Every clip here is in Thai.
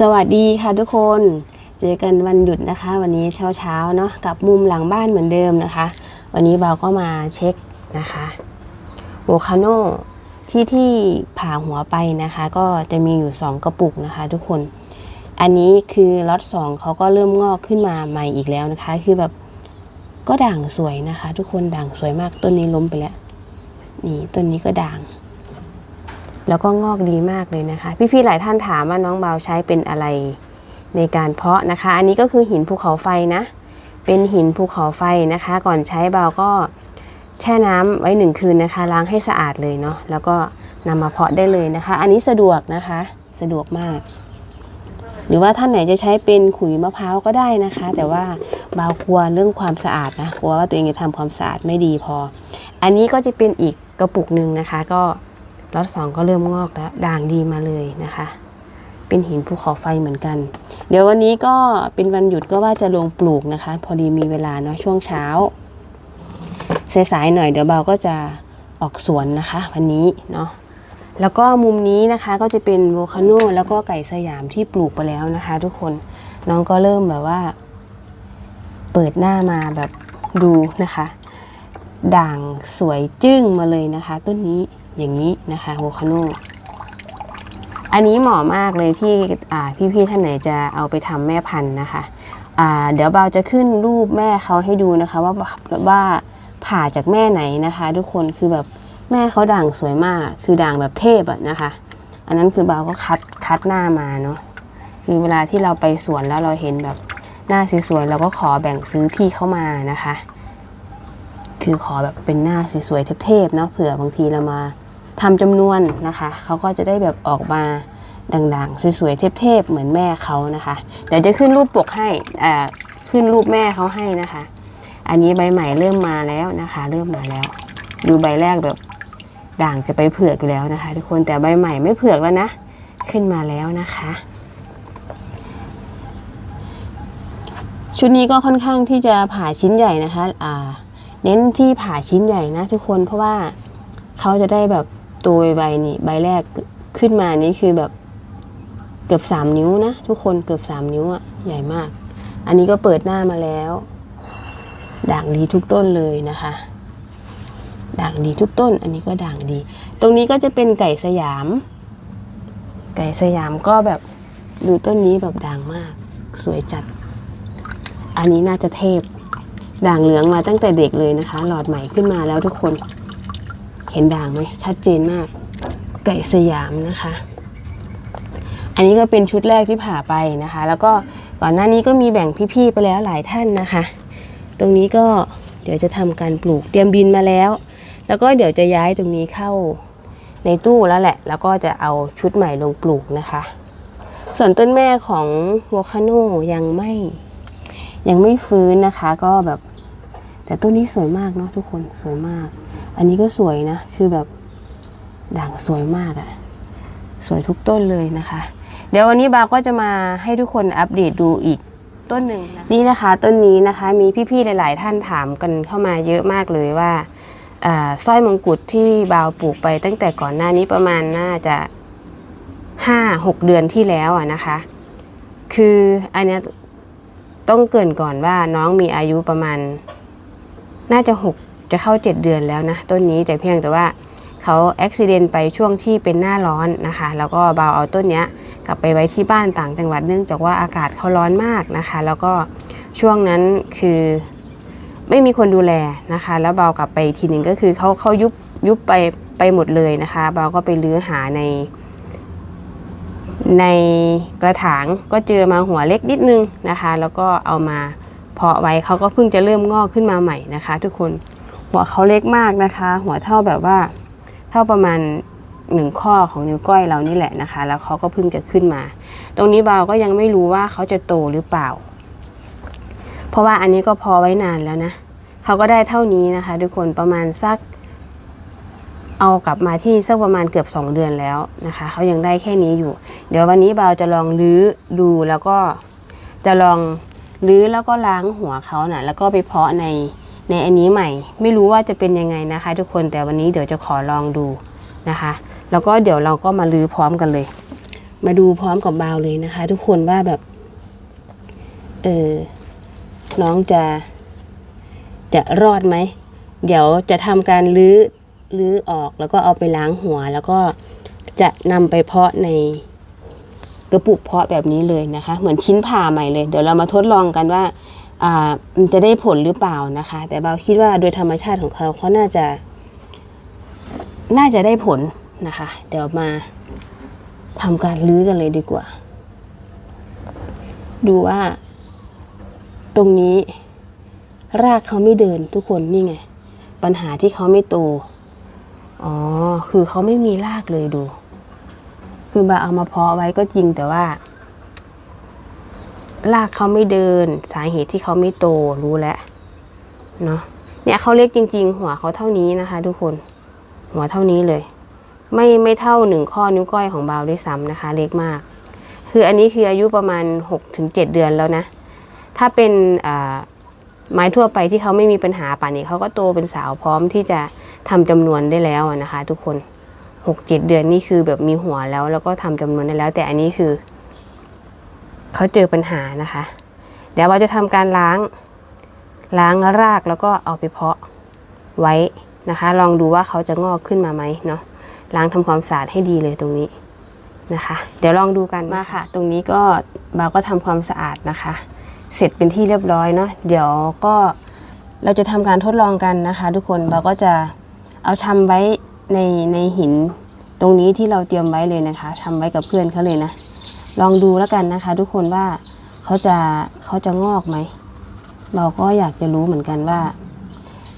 สวัสดีค่ะทุกคน เจอกันวันหยุดนะคะ วันนี้เช้าเช้าๆเนาะกับมุมหลังบ้านเหมือนเดิมนะคะ วันนี้เบาก็มาเช็คนะคะโวคาโนที่ที่ผ่าหัวไปนะคะ ก็จะมีอยู่ 2 กระปุกนะคะ ทุกคน อันนี้คือล็อต2เขาก็เริ่มงอกขึ้นมาใหม่อีกแล้วนะคะ คือแบบก็ด่างสวยนะคะ ทุกคนด่างสวยมากต้นนี้ล้มไปแล้วนี่ต้นนี้ก็ด่าง แล้วก็งอกดีมากเลยนะคะ พี่ๆหลายท่านถามว่าน้องเบาใช้เป็นอะไรในการเพาะนะคะ อันนี้ก็คือหินภูเขาไฟนะ เป็นหินภูเขาไฟนะคะ ก่อนใช้เบาก็แช่น้ำไว้หนึ่งคืนนะคะ ล้างให้สะอาดเลยเนาะแล้วก็นำมาเพาะได้เลยนะคะ อันนี้สะดวกนะคะสะดวกมาก หรือว่าท่านไหนจะใช้เป็นขุยมะพร้าวก็ได้นะคะ แต่ว่าเบากลัวเรื่องความสะอาดนะกลัวว่าตัวเองจะทำความสะอาดไม่ดีพอ อันนี้ก็จะเป็นอีกกระปุกหนึ่งนะคะ ก็ ล็อตสองก็เริ่มงอกแล้ว ด่างดีมาเลยนะคะ เป็นหินภูเขาไฟเหมือนกัน เดี๋ยววันนี้ก็เป็นวันหยุดก็ว่าจะลงปลูกนะคะ พอดีมีเวลาเนาะช่วงเช้าสายๆหน่อยเดี๋ยวเบาก็จะออกสวนนะคะ วันนี้เนาะแล้วก็มุมนี้นะคะก็จะเป็นโวคาโนแล้วก็ไก่สยามที่ปลูกไปแล้วนะคะ ทุกคนน้องก็เริ่มแบบว่า เปิดหน้ามาแบบดูนะคะ ด่างสวยจึ้งมาเลยนะคะ ต้นนี้ อย่างนี้นะคะโวคาโนอันนี้เหมาะมากเลยที่พี่ๆท่านไหนจะเอาไปทำแม่พันธุ์นะคะเดี๋ยวเบาจะขึ้นรูปแม่เขาให้ดูนะคะ ว่าว่าผ่าจากแม่ไหนนะคะ ทุกคนคือแบบแม่เขาด่างสวยมาก คือด่างแบบเทพอะนะคะ อันนั้นคือเบาก็คัดคัดหน้ามาเนาะคือเวลาที่เราไปสวนแล้วเราเห็นแบบหน้าสวยๆเราก็ขอแบ่งซื้อพี่เข้ามานะคะ คือขอแบบเป็นหน้าสวยๆเทพๆเนาะเผื่อบางทีเรามา ทำจำนวนนะคะเขาก็จะได้แบบออกมาดังๆ สวยๆ เทพๆ เหมือนแม่เขานะคะ เดี๋ยวจะขึ้นรูปปกให้อ่าขึ้นรูปแม่เขาให้นะคะ อันนี้ใบใหม่เริ่มมาแล้วนะคะ เริ่มมาแล้ว ดูใบแรกแบบด่างจะไปเผือกอยู่แล้วนะคะ ทุกคนแต่ใบใหม่ไม่เผือกแล้วนะ ขึ้นมาแล้วนะคะ ชุดนี้ก็ค่อนข้างที่จะผ่าชิ้นใหญ่นะคะอ่าเน้นที่ผ่าชิ้นใหญ่นะทุกคนเพราะว่าเขาจะได้แบบ ตัวใบนี่ใบแรกขึ้นมานี่คือแบบเกือบ3นิ้วนะ ทุกคนเกือบ3นิ้วอะใหญ่มาก อันนี้ก็เปิดหน้ามาแล้ว ด่างดีทุกต้นเลยนะคะ ด่างดีทุกต้น อันนี้ก็ด่างดี ตรงนี้ก็จะเป็นไก่สยาม ไก่สยามก็แบบดูต้นนี้แบบด่างมาก สวยจัด อันนี้น่าจะเทพ ด่างเหลืองมาตั้งแต่เด็กเลยนะคะ หลอดใหม่ขึ้นมาแล้วทุกคน เห็นด่างไหมชัดเจนมาก ไก่สยามนะคะ อันนี้ก็เป็นชุดแรกที่ผ่าไปนะคะ แล้วก็ก่อนหน้านี้ก็มีแบ่งพี่ๆไปแล้วหลายท่านนะคะ ตรงนี้ก็เดี๋ยวจะทำการปลูกเตรียมดินมาแล้ว แล้วก็เดี๋ยวจะย้ายตรงนี้เข้าในตู้แล้วแหละ แล้วก็จะเอาชุดใหม่ลงปลูกนะคะ ส่วนต้นแม่ของโวคาโนยังไม่ยังไม่ฟื้นนะคะ ก็แบบแต่ต้นนี้สวยมากเนาะทุกคนสวยมาก อันนี้ก็สวยนะ คือแบบด่างสวยมากอะสวยทุกต้นเลยนะคะ เดี๋ยววันนี้บาก็จะมาให้ทุกคนอัปเดตดูอีกต้นหนึ่งนะนี่นะคะต้นนี้นะคะมีพี่ๆหลาย ๆ ท่านถามกันเข้ามาเยอะมากเลยว่าสร้อยมงกุฎที่บาวปลูกไปตั้งแต่ก่อนหน้านี้ประมาณน่าจะห้าหกเดือนที่แล้วอะนะคะ คืออันนี้ต้องเกินก่อนว่าน้องมีอายุประมาณ น่าจะ6 จะเข้า 7 เดือนแล้วนะต้นนี้แต่เพียงแต่ว่าเขาอุบิเหตุไปช่วงที่เป็นหน้าร้อนนะคะ แล้วก็เบาเอาต้นเนี้ยกลับไปไว้ที่บ้านต่างจังหวัดเนื่องจากว่าอากาศเขาร้อนมากนะคะ แล้วก็ช่วงนั้นคือไม่มีคนดูแลนะคะ แล้วเบากลับไปทีหนึ่งก็คือเขาเขายุบยุบไปไปหมดเลยนะคะ เบาก็ไปลื้อหาใน ในกระถางก็เจอมาหัวเล็กนิดนึงนะคะ แล้วก็เอามาเพาะไว้เขาก็เพิ่งจะเริ่มงอกขึ้นมาใหม่นะคะ ทุกคน หัวเขาเล็กมากนะคะ หัวเท่าแบบว่าเท่าประมาณหนึ่งข้อของนิ้วก้อยเรานี่แหละนะคะ แล้วเขาก็เพิ่งจะขึ้นมา ตรงนี้เบาก็ยังไม่รู้ว่าเขาจะโตหรือเปล่า เพราะว่าอันนี้ก็พอไว้นานแล้วนะเขาก็ได้เท่านี้นะคะ ทุกคนประมาณสัก เอากลับมาที่สักประมาณเกือบ 2 เดือนแล้วนะคะเขายังได้แค่นี้อยู่ เดี๋ยววันนี้เบาจะลองลื้อดูแล้วก็จะลองลื้อแล้วก็ล้างหัวเขานะ่ะ แล้วก็ไปเพาะใน ในอันนี้ใหม่ ไม่รู้ว่าจะเป็นยังไงนะคะ ทุกคนแต่วันนี้เดี๋ยวจะขอลองดูนะคะ แล้วก็เดี๋ยวเราก็มาลื้อพร้อมกันเลย มาดูพร้อมกับบาวเลยนะคะ ทุกคนว่าแบบเออน้องจะจะรอดไหม เดี๋ยวจะทำการลื้อลื้อออกแล้วก็เอาไปล้างหัว แล้วก็จะนำไปเพาะในกระปุกเพาะแบบนี้เลยนะคะ เหมือนชิ้นผ่าใหม่เลย เดี๋ยวเรามาทดลองกันว่าอ่า มันจะได้ผลหรือเปล่านะคะ แต่เบาคิดว่าโดยธรรมชาติของเขาเขาน่าจะ น่าจะได้ผลนะคะ เดี๋ยวมาทำการลื้อกันเลยดีกว่า ดูว่า ตรงนี้ รากเขาไม่เดินทุกคนนี่ไง ปัญหาที่เขาไม่โต อ๋อ คือเขาไม่มีรากเลยดู คือบาเอามาเพาะไว้ก็จริงแต่ว่า รากเขาไม่เดิน สาเหตุที่เขาไม่โตรู้แล้วเนาะเนี่ยเขาเล็กจริง ๆ หัวเขาเท่านี้นะคะ ทุกคนหัวเท่านี้เลย ไม่ไม่เท่าหนึ่งข้อนิ้วก้อยของเบาด้วยซ้ำนะคะ เล็กมาก คืออันนี้คืออายุประมาณ 6-7ถึงเดือนแล้วนะ ถ้าเป็นไม้ทั่วไปที่เขาไม่มีปัญหาป่านนี้เขาก็โตเป็นสาวพร้อมที่จะทำจำนวนได้แล้วนะคะ ทุกคนหกเจ็ดเดือนนี่คือแบบมีหัวแล้ว แล้วก็ทำจำนวนได้แล้ว แต่อันนี้คือ เขาเจอปัญหานะคะ เดี๋ยวเราจะทำการล้างล้างรากแล้วก็เอาไปเพาะไว้นะคะ ลองดูว่าเขาจะงอกขึ้นมาไหมเนาะล้างทำความสะอาดให้ดีเลยตรงนี้นะคะ เดี๋ยวลองดูกันมาค่ะ ตรงนี้ก็บาวก็ทำความสะอาดนะคะ เสร็จเป็นที่เรียบร้อยเนาะเดี๋ยวก็เราจะทำการทดลองกันนะคะ ทุกคนบาวก็จะเอาชำไว้ในในหินตรงนี้ที่เราเตรียมไว้เลยนะคะทำไว้กับเพื่อนเขาเลยนะ ลองดูแล้วกันนะคะ ทุกคนว่าเขาจะเขาจะงอกไหม เราก็อยากจะรู้เหมือนกันว่า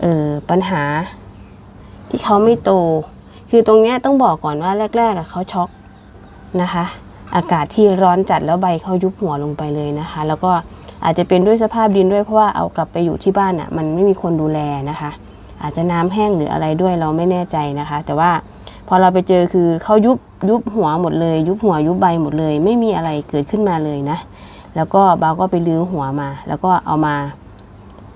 เออปัญหาที่เขาไม่โต คือตรงนี้ต้องบอกก่อนว่าแรกๆเขาช็อกนะคะ อากาศที่ร้อนจัดแล้วใบเขายุบหัวลงไปเลยนะคะ แล้วก็อาจจะเป็นด้วยสภาพดินด้วยเพราะว่าเอากลับไปอยู่ที่บ้านอะมันไม่มีคนดูแลนะคะ อาจจะน้ำแห้งหรืออะไรด้วยเราไม่แน่ใจนะคะ แต่ว่า พอเราไปเจอคือเขายุบยุบหัวหมดเลย ยุบหัวยุบใบหมดเลย ไม่มีอะไรเกิดขึ้นมาเลยนะ แล้วก็บาวก็ไปลื้อหัวมา แล้วก็เอามา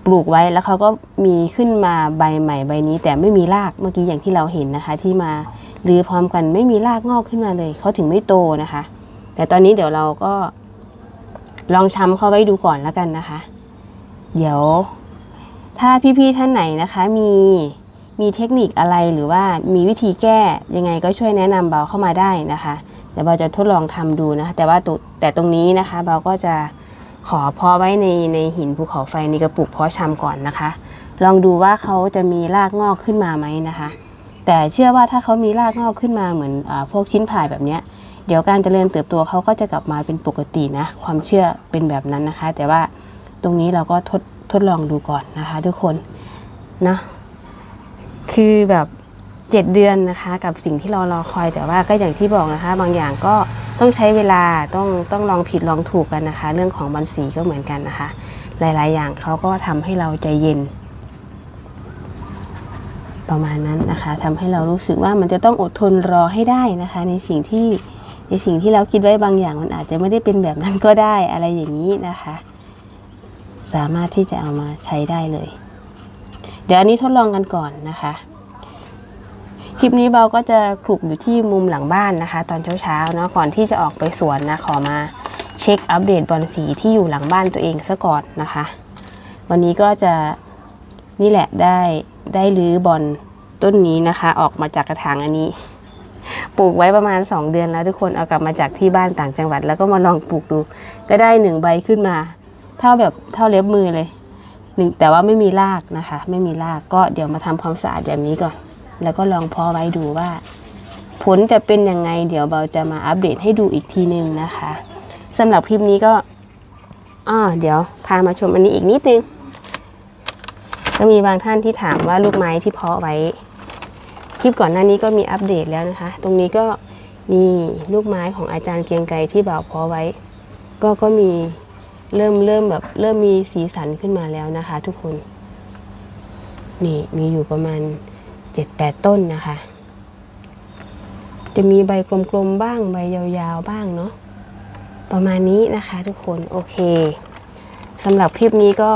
ปลูกไว้แล้วเขาก็มีขึ้นมาใบใหม่ใบนี้ แต่ไม่มีรากเมื่อกี้อย่างที่เราเห็นนะคะ ที่มาลื้อพร้อมกันไม่มีรากงอกขึ้นมาเลยเขาถึงไม่โตนะคะ แต่ตอนนี้เดี๋ยวเราก็ลองช้ำเขาไว้ดูก่อนแล้วกันนะคะ เดี๋ยว ถ้าพี่ๆท่านไหนนะคะมี มีเทคนิคอะไรหรือว่ามีวิธีแก้ยังไงก็ช่วยแนะนำเบาเข้ามาได้นะคะ เดี๋ยวเบาจะทดลองทำดูนะคะ แต่ว่าตรงแต่ตรงนี้นะคะเบาก็จะขอเพาะไว้ในในหินภูเขาไฟในกระปุกเพาะชำก่อนนะคะ ลองดูว่าเขาจะมีรากงอกขึ้นมาไหมนะคะ แต่เชื่อว่าถ้าเขามีรากงอกขึ้นมาเหมือนอาพวกชิ้นผ่ายแบบเนี้ย เดี๋ยวการเจริญเติบโตเขาก็จะกลับมาเป็นปกตินะ ความเชื่อเป็นแบบนั้นนะคะ แต่ว่าตรงนี้เราก็ทดทดลองดูก่อนนะคะ ทุกคนนะ คือแบบเจ็ดเดือนนะคะกับสิ่งที่เรารอคอยแต่ว่าก็อย่างที่บอกนะคะ บางอย่างก็ต้องใช้เวลาต้องต้องลองผิดลองถูกกันนะคะ เรื่องของบอลสีก็เหมือนกันนะคะ หลาย ๆ อย่างเขาก็ทำให้เราใจเย็น ประมาณนั้นนะคะทำให้เรารู้สึกว่ามันจะต้องอดทนรอให้ได้นะคะ ในสิ่งที่ในสิ่งที่เราคิดไว้บางอย่างมันอาจจะไม่ได้เป็นแบบนั้นก็ได้อะไรอย่างนี้นะคะ สามารถที่จะเอามาใช้ได้เลย ดี๋ยวอันนี้ทดลองกันก่อนนะคะ คลิปนี้เบาก็จะคลุกอยู่ที่มุมหลังบ้านนะคะ ตอนเช้าๆเนาะก่อนที่จะออกไปสวนนะขอมาเช็คอัปเดตบอลสีที่อยู่หลังบ้านตัวเองซะก่อนนะคะ วันนี้ก็จะนี่แหละได้ได้รื้อบอลต้นนี้นะคะ ออกมาจากกระถางอันนี้ ปลูกไว้ประมาณ 2 เดือนแล้วทุกคนเอากลับมาจากที่บ้านต่างจังหวัด แล้วก็มาลองปลูกดู ก็ได้หนึ่งใบขึ้นมา เท่าแบบเท่าเล็บมือเลย แต่ว่าไม่มีรากนะคะ ไม่มีรากก็เดี๋ยวมาทำความสะอาดแบบนี้ก่อน แล้วก็ลองเพาะไว้ดูว่า ผลจะเป็นยังไง เดี๋ยวเบาจะมาอัปเดตให้ดูอีกทีนึงนะคะสำหรับคลิปนี้ก็อ่าเดี๋ยวพามาชมอันนี้อีกนิดนึงก็มีบางท่านที่ถามว่าลูกไม้ที่เพาะไว้ คลิปก่อนหน้านี้ก็มีอัปเดตแล้วนะคะ ตรงนี้ก็มีลูกไม้ของอาจารย์เกียงไกรที่บ่าวเพาะไว้ ก็ก็มี เริ่มเริ่มแบบเริ่มมีสีสันขึ้นมาแล้วนะคะ ทุกคน นี่มีอยู่ประมาณ 7-8 ต้นนะคะ จะมีใบกลมๆบ้างใบยาวๆบ้างเนาะประมาณนี้นะคะทุกคนโอเคสำหรับคลิปนี้ก็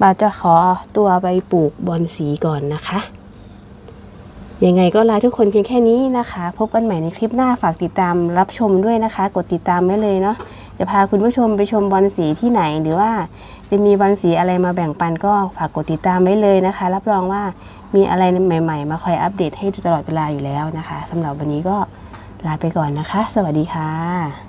บาจะขอตัวไปปลูกบอนสีก่อนนะคะ ยังไงก็ลาทุกคนเพียงแค่นี้นะคะ พบกันใหม่ในคลิปหน้าฝากติดตามรับชมด้วยนะคะ กดติดตามไว้เลยเนาะ จะพาคุณผู้ชมไปชมบอลสีที่ไหนหรือว่า จะมีบอลสีอะไรมาแบ่งปันก็ฝากกดติดตามไว้เลยนะคะ รับรองว่ามีอะไรใหม่ ๆ มาคอยอัปเดตให้ตลอดเวลาอยู่แล้วนะคะสำหรับวันนี้ก็ลาไปก่อนนะคะ สวัสดีค่ะ